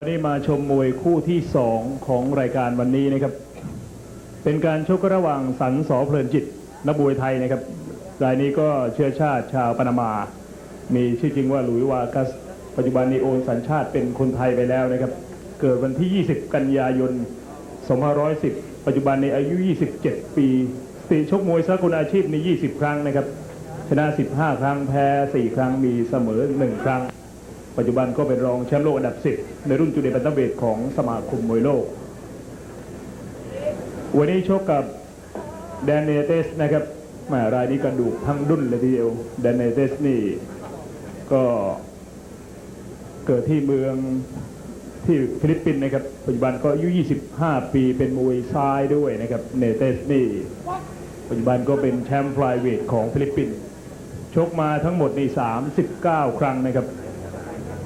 วันนี้มาชมมวยคู่ที่สองของรายการวันนี้นะครับ เป็นการชกระหว่างสันสอเพลินจิตนักมวยไทยนะครับรายนี้ก็เชื้อชาติชาวปานามา มีชื่อจริงว่าหลุยวากัส ปัจจุบันนี้โอนสัญชาติเป็นคนไทยไปแล้วนะครับ เกิดวันที่ 20 กันยายน 2510 ปัจจุบันในอายุ 27 ปีสถิติชกมวยสากลอาชีพใน 20 ครั้งนะครับ ชนะ 15 ครั้งแพ้ 4 ครั้งมีเสมอ 1 ครั้ง ปัจจุบันก็เป็นรองแชมป์โลกอันดับ 10 ในรุ่นจูเนียร์แบนตัมเวทของสมาคมมวยโลก วันนี้ชกกับแดนเนเตสนะครับแหมรายนี้กระดูกทั้งดุนเลยทีเดียวแดนเนเตสนี่ก็เกิดที่เมืองที่ฟิลิปปินส์นะครับ ปัจจุบันก็อายุ 25 ปีเป็นมวยซ้ายด้วยนะครับ เนเตสนี่ ปัจจุบันก็เป็นแชมป์ฟลายเวทของฟิลิปปินส์ชกมาทั้งหมดใน 39 ครั้งนะครับ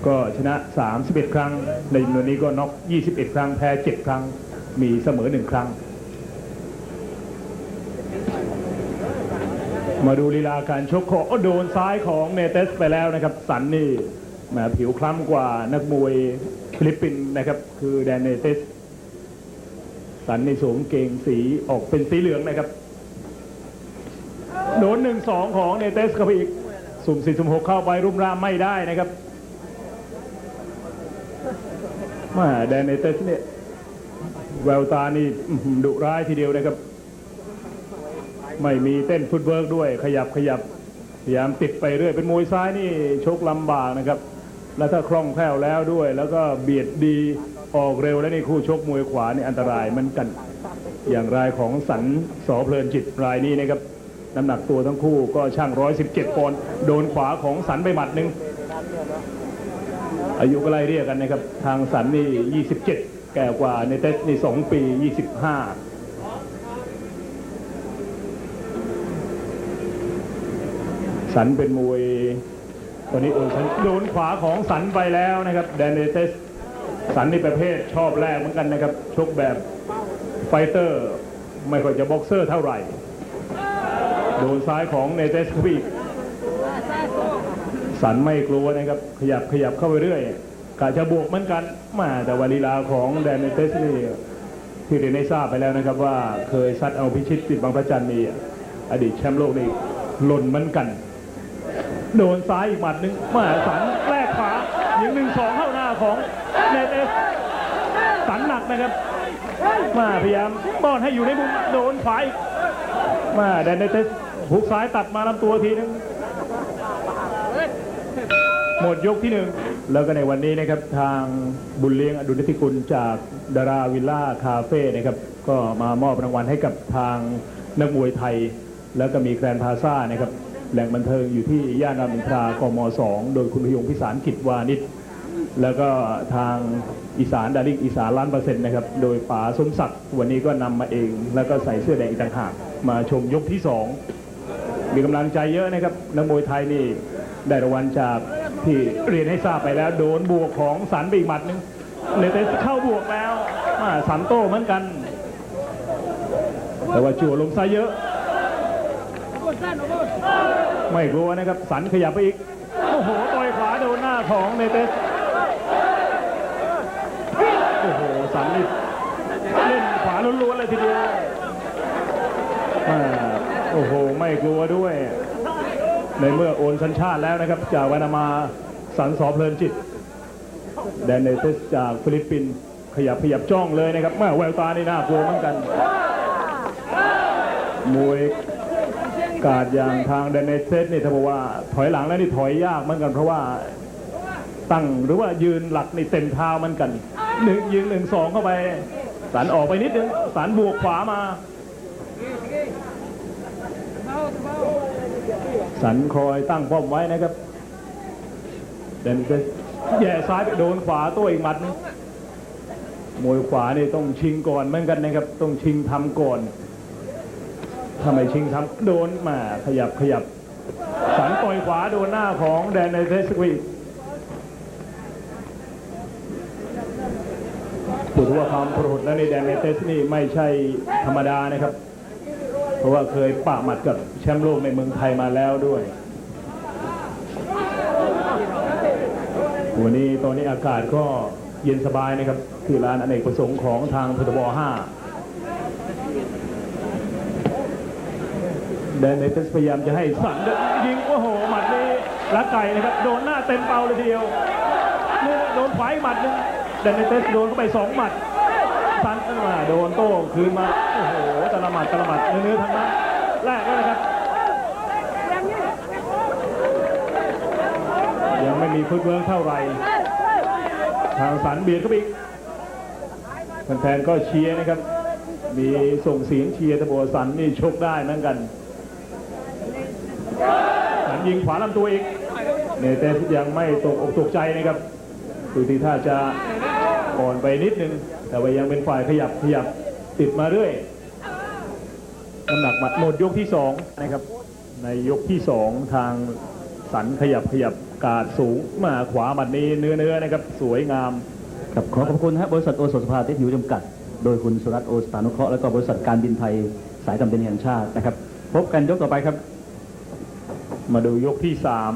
ก็ชนะ 31 ครั้ง ในจำนวนนี้ก็น็อก 21 ครั้ง แพ้ 7 ครั้ง มีเสมอ 1 ครั้ง มาดูลีลาการชกของโดนซ้ายของเนเตสไปแล้วนะครับ สันนี่แหมผิวคล้ำกว่านักมวยฟิลิปปินส์นะครับ คือแดนเนเตส สันในสวมเกงสีออกเป็นสีเหลืองนะครับ โดนหนึ่งสองของเนเตสเข้าไปอีก สุ่มสี่สุ่มหกเข้าไปรุมรามไม่ได้นะครับ แมาแดนเนเตสเนี่ยแววตานี่ดุร้ายทีเดียวนะครับ ไม่มีเต้นฟุตเวิร์กด้วย ขยับขยับพยายามติดไปเรื่อย เป็นมวยซ้ายนี่ชกลำบากนะครับ แล้วถ้าคล่องแคล่วแล้วด้วย แล้วก็เบียดดีออกเร็วแล้วนี่คู่ชกมวยขวานี่อันตรายมันกัน อย่างรายของสันสอเพลินจิตรายนี้นะครับน้ำหนักตัวทั้งคู่ก็ช่าง117ปอนด์โดนขวาของสันไปหมัดหนึ่ง อายุก็ไล่เรียกกันนะครับ ทางสันนี่ 27 แก่กว่าในเตสนี่ 2 ปี 25สันเป็นมวยตอนนี้โอนสันโดนขวาของสันไปแล้วนะครับแดนเนเตสสันนี่ประเภทชอบแรกเหมือนกันนะครับ ชกแบบไฟเตอร์ ไม่ค่อยจะบ็อกเซอร์เท่าไหร่ โดนซ้ายของเนเตสเข้าไปอีก สันไม่กลัวนะครับขยับขยับเข้าไปเรื่อยกะจะบวกเหมือนกันมาแต่วาลีลาของแดนเนเตสนี่ที่เรียนให้ทราบไปแล้วนะครับว่าเคยซัดเอาพิชิตติดบางพระจันทร์นี่อดีตแชมป์โลกนี่หล่นเหมือนกัน โดนซ้ายอีกหมัดหนึงมาสันแรกขวายิงหนึ่งสองเข้าหน้าของเนเตสสันหนักนะครับมาพยายามป้อนให้อยู่ในมุมโดนขวาอีกมาแดนเนเตสหุกซ้ายตัดมาลำตัวทีนึง หมดยกที่หนึ่งแล้วก็ในวันนี้นะครับทางบุญเลี้ยงอดุลยธิกุลจากดาราวิลล่าคาเฟ่นะครับก็มามอบรางวัลให้กับทางนักมวยไทย แล้วก็มีแกรนพาซ่านะครับแหล่งบันเทิงอยู่ที่ย่านรามอินทรากมสองโดยคุณพยงพิสารกิจวานิชแล้วก็ทางอีสานดาริกอีสานล้านเปอร์เซ็นต์นะครับโดยป๋าสมศักดิ์วันนี้ก็นำมาเอง แล้วก็ใส่เสื้อแดงอีกต่างหากมาชมยกที่สองมีกำลังใจเยอะนะครับนักมวยไทยนี่ได้รางวัลจาก ที่เรียนให้ทราบไปแล้ว โดนบวกของสันไปอีกหมัดหนึงเลเตสเข้าบวกแล้วมาสันโต้เหมือนกัน แต่ว่าจั่วลงซ้ายเยอะ ไม่กลัวนะครับ สันขยับไปอีก โอ้โหต่อยขวาโดนหน้าของเนเตสโอ้โหสันนี่เล่นขวาล้วนๆเลยทีเดียวโอ้โห ไม่กลัวด้วย ในเมื่อโอนสัญชาติแล้วนะครับ จากวานามาสันสอเพลินจิต แดนเนเตสจากฟิลิปปินส์ขยับขยับจ้องเลยนะครับแม่แววตานี่น่ากลัวเหมือนกัน มวยกาดอย่างทางแดนเนเตสนี่ถ้าบอกว่าถอยหลังแล้วนี่ถอยยากเหมือนกัน เพราะว่าตั้งหรือว่ายืนหลักนี่เต็มเท้าเหมือนกันหนึ่งยืนหนึ่งสองเข้าไปสันออกไปนิดนึงสันบวกขวามา สันคอยตั้งป้อมไว้นะครับเดนจะแย่ซ้ายไปโดนขวาตัวอีกหมัดนึงมวยขวานี่ต้องชิงก่อนเหมือนกันนะครับ ต้องชิงทำก่อนถ้าไมชิงทำโดนมาขยับขยับ สันต่อยขวาโดนหน้าของแดนในเทสควีพูดถึงว่าความโปรดและในแดนในเทสนี่ไม่ใช่ธรรมดานะครับ เพราะว่าเคยปะหมัดกับแชมป์โลกในเมืองไทยมาแล้วด้วย วันนี้ตอนนี้อากาศก็เย็นสบายนะครับที่ร้านอเนกประสงค์ของทางพทบ5แดนเนเตสพยายามจะให้สันยิงโอ้โหหมัดนี้ลักไก่นะครับโดนหน้าเต็มเปาเลยทีเดียวนี่โดนขวาอีกหมัดหนึงแดนเนเตสโดนเข้าไปสองหมัดสันขึ้นมาโดนโต้คืนมาโอ้โห ละหมัดตะละหมัดเนื้อๆทั้งนั้นแรกแล้วนะครับ ยังไม่มีฟุตเวิร์กเท่าไหร่ทางสันเบียดเข้าไปอีกแฟนๆก็เชียร์นะครับ มีส่งเสียงเชียร์ตะโบสันนี่ชกได้เหมือนกัน สันยิงขวาลำตัวอีกเนเตสยังไม่ตกอกตกใจนะครับดูทีท่าจะอ่อนไปนิดนึง แต่ว่ายังเป็นฝ่ายขยับขยับติดมาเรื่อย น้ำหนักหมัดหมดยกที่สองนะครับ ในยกที่สองทางสันขยับขยับกาดสูงมาขวาหมัดนี้เนื้อเนื้อๆนะครับ สวยงามครับขอขอบคุณฮะบริษัทโอสถสภาเทคนิคจำกัด โดยคุณสุรัตน์โอสถานุเคราะห์แล้วก็บริษัทการบินไทยสายการบินแห่งชาตินะครับ พบกันยกต่อไปครับ มาดูยกที่สาม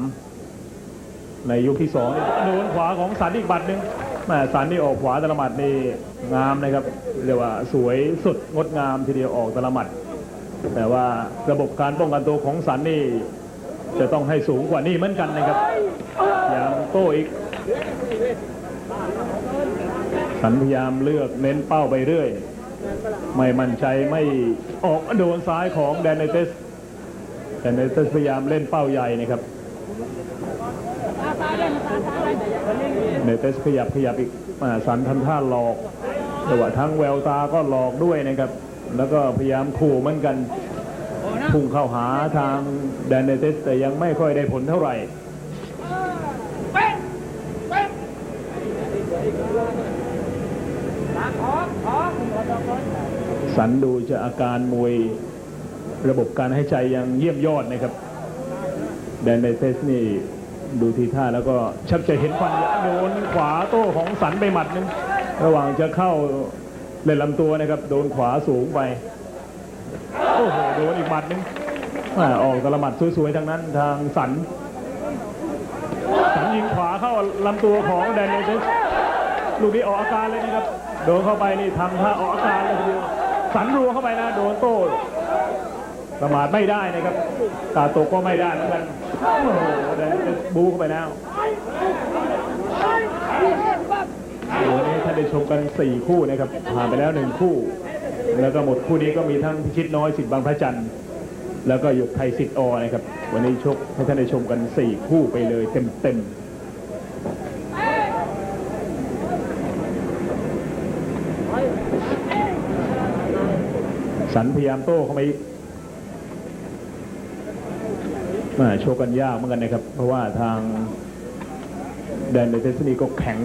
ในยกที่สองนี่โดนขวาของสันอีกบัตรหนึ่งแม่สันนี่ออกขวาตะละหมัดนี่งามนะครับเรียกว่าสวยสุดงดงามทีเดียวออกตะละหมัด แต่ว่าระบบการป้องกันตัวของสันนี่จะต้องให้สูงกว่านี้เหมือนกันนะครับ อย่างโต้อีก สันพยายามเลือกเน้นเป้าไปเรื่อย ไม่มั่นใจไม่ออกโดนซ้ายของแดนเนเตสแต่เนเตสพยายามเล่นเป้าใหญ่นะครับเนเตสขยับขยับอีกอสันทำท่าหลอกแต่ว่าทั้งแววตาก็หลอกด้วยนะครับ แล้วก็พยายามขู่เหมือนกันพุ่งเข้าหาทางแดนเนเตสแต่ยังไม่ค่อยได้ผลเท่าไหร่สันดูจะอาการมวยระบบการให้ใจยังเยี่ยมยอดนะครับ แดนเนเตสนี่ดูทีท่าแล้วก็ชักจะเห็นฟันโดนขวาโต้ของสันไปหมัดหนึงระหว่างจะเข้า เล่นลำตัวนะครับ โดนขวาสูงไป โอ้โห โดนอีกหมัดหนึงอ่าออกตะลหมัดสวยๆทั้งนั้นทางสัน สันยิงขวาเข้าลำตัวของแดนเนเตสลูกนี้ออกอาการเลยนะครับ โดนเข้าไปนี่ทำท่าออกอาการเลยทีเดียวสันรัวเข้าไปนะ โดนโต้ประมาทไม่ได้นะครับตาตกก็ไม่ได้เหมือนกันโอ้โหเดินบูเข้าไปแล้ววันนี้ท่าน ได้ชมกัน 4 คู่นะครับผ่านไปแล้ว 1 คู่ แล้วก็หมดคู่นี้ก็มีทั้งพิชิตน้อยสิทธิ์บางพระจันทร์แล้วก็หยกไทยสิทธิ์อนะครับ วันนี้ชกให้ท่านได้ชมกัน 4 คู่ไปเลยเต็มๆสันพยายามโต้เข้าไปอีกมาโชว์กันยากเหมือนกันนะครับ เพราะว่าทางแดนเดเทสนีก็แข็ง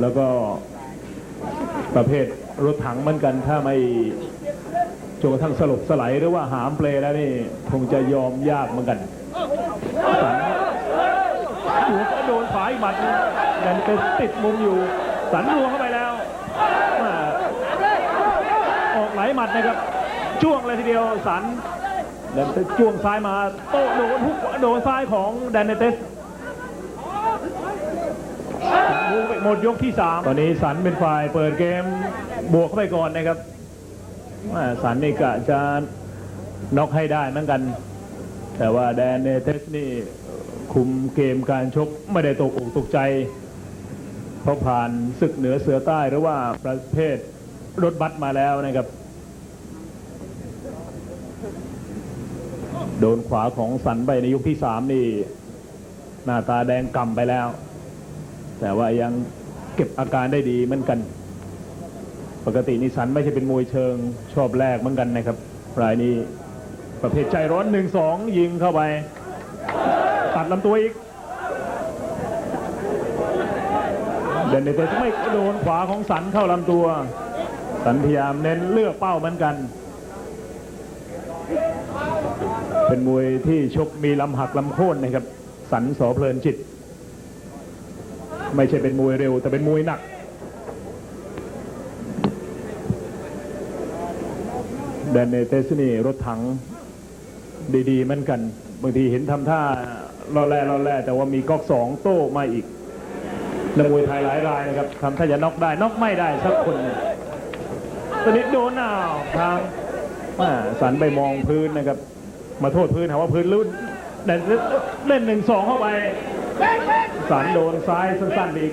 แล้วก็ ประเภทรถถังเหมือนกันถ้าไม่จนกระทั่งสลบสไลด์หรือว่าหามเปลแล้วนี่คงจะยอมยากเหมือนกันสันหัวก็โดนฝาอีกหมัดหนึ่งแดนเดเทสติดมุมอยู่ สันรัวเข้าไปแล้วออกไหลายหมัดนะครับ จ้วงเลยทีเดียวสันแดนเตสจ้วงซ้ายมาโต้โดนทุกโดนซ้ายของแดนเตสดูไป หมดยกที่3ตอนนี้สันเป็นฝ่ายเปิดเกมบวกเข้าไปก่อนนะครับอ่าสันนี่กะจะน็อกให้ได้เหมือนกัน แต่ว่าแดนเนเตสนี่คุมเกมการชกไม่ได้ตกอกตกใจ เพราะผ่านศึกเหนือเสือใต้หรือว่าประเภทรถบัสมาแล้วนะครับ โดนขวาของสันไปในยุคที่สามนี่ หน้าตาแดงกำไปแล้ว แต่ว่ายังเก็บอาการได้ดีเหมือนกัน ปกตินิสันไม่ใช่เป็นมวยเชิงชอบแรกเหมือนกันนะครับ รายนี้ประเภทใจร้อนหนึ่งสองยิงเข้าไป ตัดลำตัวอีกเดนเนเตไม่โดนขวาของสันเข้าลำตัว สันพยายามเน้นเลือกเป้าเหมือนกัน เป็นมวยที่ชกมีลำหักลำโค่นนะครับ สันสอเพลินจิต ไม่ใช่เป็นมวยเร็ว แต่เป็นมวยหนัก แดนเนเตสนี่รถถังดีๆเหมือนกัน บางทีเห็นทำท่ารอแร่รอแร่แต่ว่ามีก๊อกสองโต้มาอีกนักมวยไทยหลายรายนะครับทำถ้าจะน็อกได้น็อกไม่ได้สักคนหนึ่งตอนนี้โดนอ้าวทางอ่าสันไปมองพื้นนะครับ มาโทษพื้นหาว่าพื้นลื่นเล่นเล่นหนึ่งสองเข้าไป สันโดนซ้ายสั้นๆอีก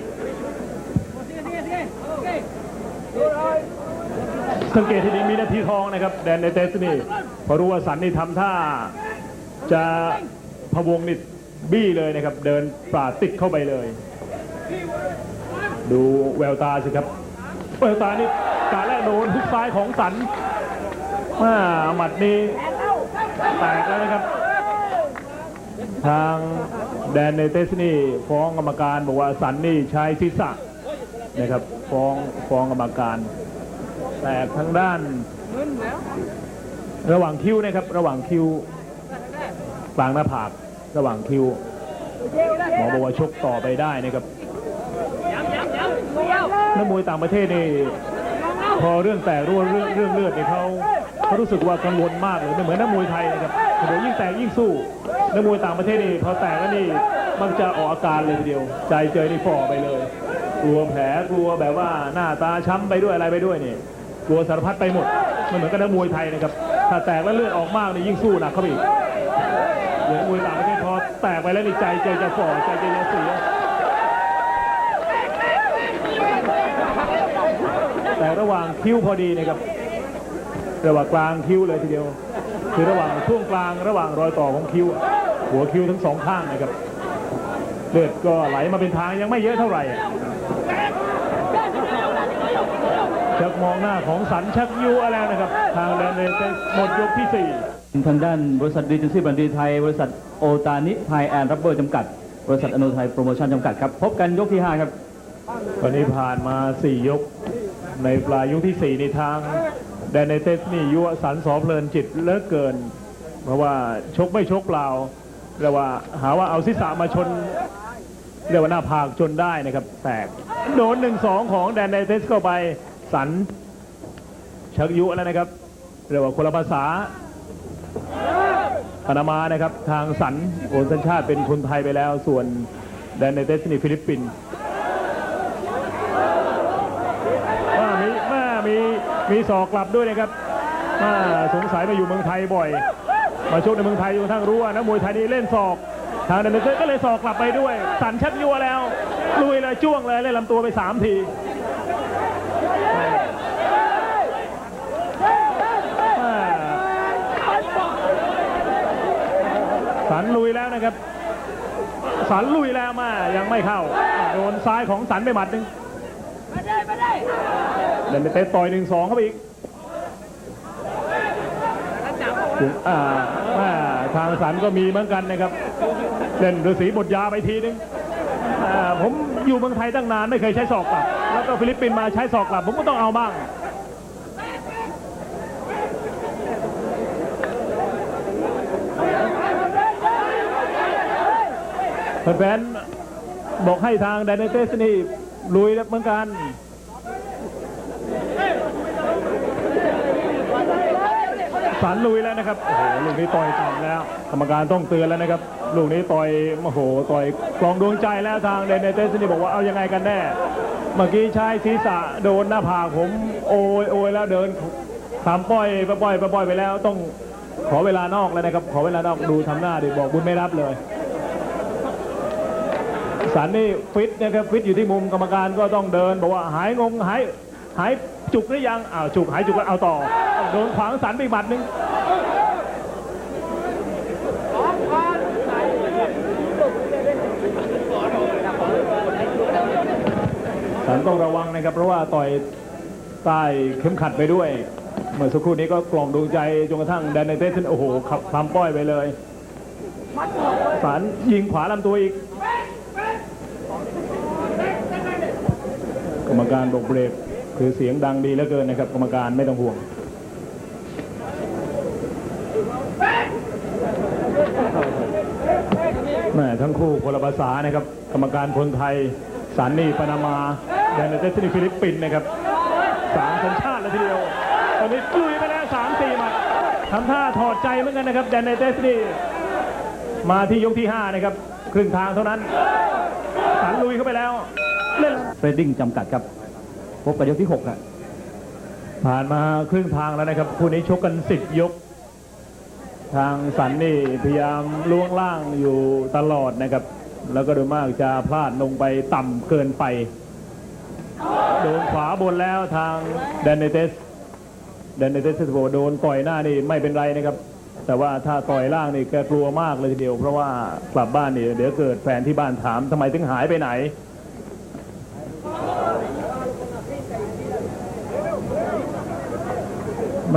สังเกตที่ดีมีนาทีทองนะครับแดนในเตสนี่พอรู้ว่าสันนี่ทำท่า จะพวงนิดบี้เลยนะครับ เดินปราดติดเข้าไปเลย ดูแววตาสิครับแววตานี่การแรกโดนทุกซ้ายของสันมาหมัดนี้แตกแล้วนะครับ ทาง แดนในเตสนี่ฟ้องกรรมการบอกว่าสันนี่ใช้ศีรษะนะครับฟ้องฟ้องกรรมการ แตกทางด้าน ระหว่างคิ้วนะครับ ระหว่างคิ้วกลางหน้าผากระหว่างคิ้วหมอบอกว่าชกต่อไปได้นะครับนักมวยต่างประเทศนี่พอเรื่องแตกรั่วเรื่องเรื่องเลือดนี่เขาเขารู้สึกว่ากังวลมากเลยไม่เหมือนนักมวยไทยนะครับเดี๋ยวยิ่งแตกยิ่งสู้ นักมวยต่างประเทศนี่พอแตกแล้วนี่มักจะออกอาการเลยทีเดียว ใจเจยนี่ฝ่อไปเลย กลัวแผลกลัวแบบว่าหน้าตาช้ำไปด้วยอะไรไปด้วยนี่กลัวสารพัดไปหมดมันเหมือนกับนักมวยไทยนะครับถ้าแตกแล้วเลือดออกมากนี่ยิ่งสู้หนักเข้าไปอีกเดี๋ยวนักมวยต่างประเทศพอแตกไปแล้วนี่ใจใจจะฝ่อใจใจจะเสียแต่ระหว่างคิ้วพอดีนะครับระหว่างกลางคิ้วเลยทีเดียว คือระหว่างช่วงกลางระหว่างรอยต่อของคิ้ว หัวคิ้วทั้งสองข้างนะครับ เลือดก็ไหลมาเป็นทางยังไม่เยอะเท่าไหร่อะชักมองหน้าของสันชักยูอะไรนะครับ ทางแดนเนเตหมดยกที่สี่ทางด้านบริษัทดีเจนซี่บันดีไทย บริษัทโอตานิไทยแอนด์รับเบอร์จำกัด บริษัทอโนไทยโปรโมชั่นจำกัดครับ พบกันยกที่ 5 ครับ วันนี้ผ่านมา 4 ยก ในปลายยกที่ 4 ในทางแดนเนเตสนี่ยั่วสันสอเพลินจิตเหลิกเกิน เพราะว่าชกไม่ชกเปล่า เรียกว่าหาว่าเอาศีรษะมาชนเรียกว่าหน้าผากจนได้นะครับ แตกโดนหนึ่งสองของแดนเนเตสเข้าไปสันชักยุแล้วนะครับเรียกว่าคนละภาษาปานามานะครับทางสันโอนสัญชาติเป็นคนไทยไปแล้ว ส่วนแดนเนเตสนี่ฟิลิปปินส์ว่ามีม่มีมีศอกกลับด้วยนะครับมาสงสัยมาอยู่เมืองไทยบ่อย มาชกในเมืองไทยจนกระทั่งรู้ว่านักมวยไทยนี่เล่นศอก ทางเดนเนเตอร์ก็เลยศอกกลับไปด้วย สันชักยัวแล้วลุยเลยจ้วงเลยเล่นลำตัวไปสามทีสันลุยแล้วนะครับ สันลุยแล้วมายังไม่เข้า โดนซ้ายของสันไปหมัดหนึ่งเดนเตะต่อยหนึ่งสองเข้าไปอีกอ่า ทางสันก็มีเหมือนกันนะครับเล่นฤาษีบทยาไปทีนึงอ่าผมอยู่เมืองไทยตั้งนานไม่เคยใช้ศอกกลับแล้วก็ฟิลิปปินส์มาใช้ศอกกลับ ผมก็ต้องเอาบ้างแฟนๆบอกให้ทางไดนเตสนี่ลุยแล้วเหมือนกัน สันลุยแล้วนะครับโอ้โหลูกนี้ต่อยต่ำแล้ว กรรมการต้องเตือนแล้วนะครับ ลูกนี้ต่อยโอ้โหต่อยกลองดวงใจแล้วทางเดนเนเตสนี่บอกว่าเอายังไงกันแน่ เมื่อกี้ใช้ศีรษะโดนหน้าผากผมโอยโอยแล้วเดินทำปล่อยไปปล่อยไปปล่อยไปแล้วต้องขอเวลานอกแล้วนะครับ ขอเวลานอกดูทำหน้าดิบอกบุญไม่รับเลยสันนี่ฟิตนะครับฟิตอยู่ที่มุมกรรมการก็ต้องเดินบอกว่าหายงงหาย หายจุกหรือยังอ้าวจุกหายจุกแล้วเอาต่อ โดนขวางสันไปอีกหมัดหนึงสันต้องระวังนะครับ เพราะว่าต่อยใต้เข็มขัดไปด้วย เมื่อสักครู่นี้ก็กล่อมดวงใจจนกระทั่งแดนในเตสโอ้โหขับทำป้อยไปเลยสันยิงขวาลำตัวอีกกรรมการบอกเบรก คือเสียงดังดีเหลือเกินนะครับ กรรมการไม่ต้องห่วงแม่ทั้งคู่คนละภาษานะครับ กรรมการคนไทยสันนี่ปานามาแดนเตสนี่ฟิลิปปินส์นะครับสามสัญชาติเลยทีเดียวตอนนี้ลุยไปแล้วสามสี่หมัดทำท่าถอดใจเหมือนกันนะครับแดนเตสนี่มาที่ยกที่ห้านะครับ ครึ่งทางเท่านั้น สันลุยเข้าไปแล้วเล่นเทรดดิ้งจำกัดครับ พบกันยกที่6ครับผ่านมาครึ่งทางแล้วนะครับ คู่นี้ชกกันสิบยก ทางสันนี่พยายามล่วงล่างอยู่ตลอดนะครับ แล้วก็โดยมากจะพลาดลงไปต่ำเกินไป โดนขวาบนแล้วทางเดนเนเตสเดนเนเตสโบโดนต่อยหน้านี่ไม่เป็นไรนะครับ แต่ว่าถ้าต่อยล่างนี่แกกลัวมากเลยทีเดียว เพราะว่ากลับบ้านนี่เดี๋ยวเกิดแฟนที่บ้านถามทำไมถึงหายไปไหน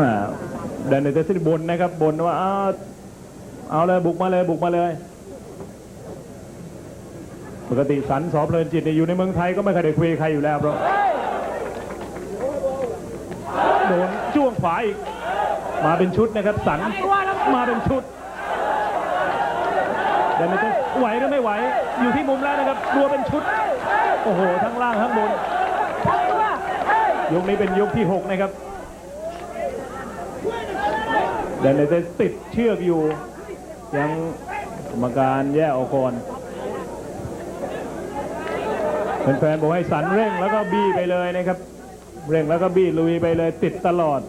มาเดนเนเตสบนนะครับบนว่าเอาเอาเลยบุกมาเลยบุกมาเลย ปกติสันสอบเพลินจิตเนี่ยอยู่ในเมืองไทยก็ไม่เคยได้คุยใครอยู่แล้วเพราะโดนจ้วงขวาอีกมาเป็นชุดนะครับสันมาเป็นชุดเดนเนเตสไหวหรือไม่ไหว อยู่ที่มุมแล้วนะครับรัวเป็นชุด โอ้โหทั้งล่างทั้งบนยกนี้เป็นยกที่ 6 นะครับ เดนเนเตสติดเชือกอยู่ ยังกรรมการแยกออกก่อนแฟนๆบอกให้สันเร่งแล้วก็บี้ไปเลยนะครับ เร่งแล้วก็บี้ลุยไปเลยติดตลอด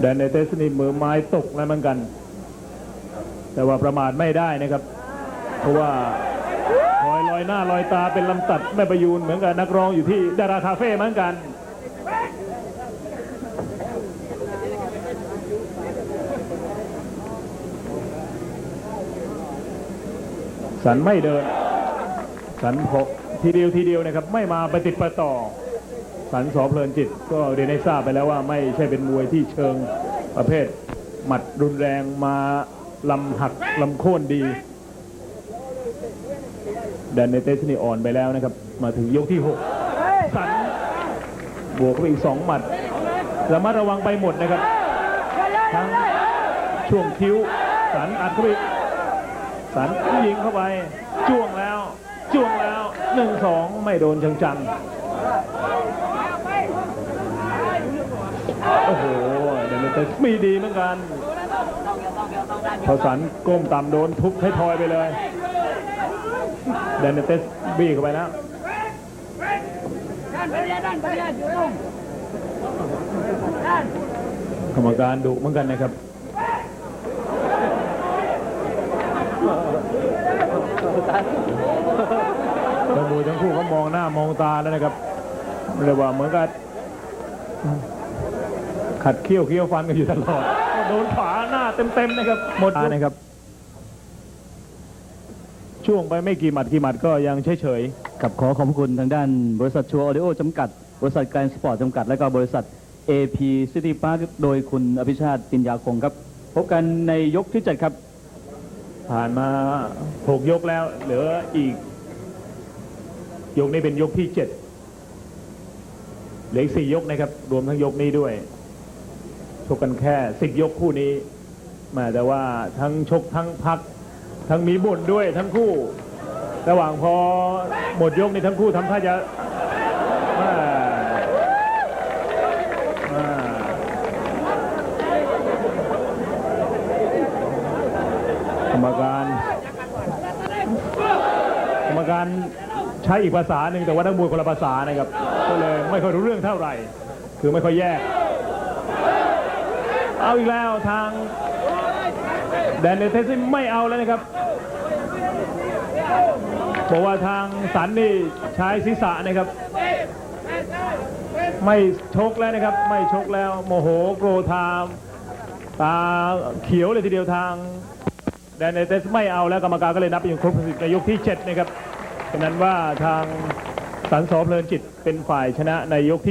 เดนเนเตสนี่มือไม้ตกแล้วเหมือนกัน แต่ว่าประมาทไม่ได้นะครับ เพราะว่าลอยลอยหน้าลอยตาเป็นลำตัดแม่ประยูนเหมือนกับนักร้องอยู่ที่ดาราคาเฟ่เหมือนกัน สันไม่เดิน สันพกทีเดียวทีเดียวนะครับ ไม่มาไปติดประต่อ สันสอเพลินจิต ก็เรียนให้ทราบไปแล้วว่าไม่ใช่เป็นมวยที่เชิงประเภท หมัดรุนแรงมาลำหักลำโค่นดีแดนเนเตสนี่อ่อนไปแล้วนะครับ มาถึงยกที่ 6 สัน บวกไปอีกสองหมัดระมัดระวังไปหมดนะครับ ทั้งช่วงคิ้ว สันอัดเข้าไป สันยิงเข้าไปจ้วงแล้วจ้วงแล้วหนึ่งสองไม่โดนจังๆโอ้โหเดนเนเตสมีดีเหมือนกันพอสันก้มต่ำโดนทุบให้ทอยไปเลยเดนเนเตสบี้เข้าไปแล้วกรรมการดุเหมือนกันนะครับ ทั้งมวยทั้งคู่ก็มองหน้ามองตาแล้วนะครับเรียกว่าเหมือนกับขัดเขี้ยวเขี้ยวฟันกันอยู่ตลอดโดนขวาหน้าเต็มๆนะครับ หมดนะครับ ช่วงไปไม่กี่หมัดกี่หมัดก็ยังเฉยๆกับขอขอบคุณทางด้านบริษัทชัวร์ออดิโอจำกัด บริษัทแกรนสปอร์ตจำกัด และก็บริษัท AP City Park โดยคุณอภิชาติปิญญาคงครับ พบกันในยกที่ 7 ครับ ผ่านมาหกยกแล้ว เหลืออีก ยกนี้เป็นยกที่เจ็ดเหลืออีกสี่ยกนะครับ รวมทั้งยกนี้ด้วย ชกกันแค่สิบยกคู่นี้แมาแต่ว่าทั้งชกทั้งพัก ทั้งมีบ่นด้วยทั้งคู่ ระหว่างพอหมดยกนี้ทั้งคู่ทำท่าจะอ่าอ่ากรรมการ กรรมการใช้อีกภาษาหนึ่งแต่ว่านักมวยคนละภาษานะครับก็เลยไม่ค่อยรู้เรื่องเท่าไหร่ คือไม่ค่อยแยก เอาอีกแล้วทางแดนเนเทสไม่เอาแล้วนะครับบอกว่าทางสันนี่ใช้ศีรษะนะครับ ไม่ชกแล้วนะครับ ไม่ชกแล้วโมโหโกรธามตาเขียวเลยทีเดียวทาง แดนเนเตสไม่เอาแล้วกรรมการก็เลยนับไปอยู่ครบสิบในยกที่7นะครับฉะนั้นว่าทางสันสอเพลินจิตเป็นฝ่ายชนะในยกที่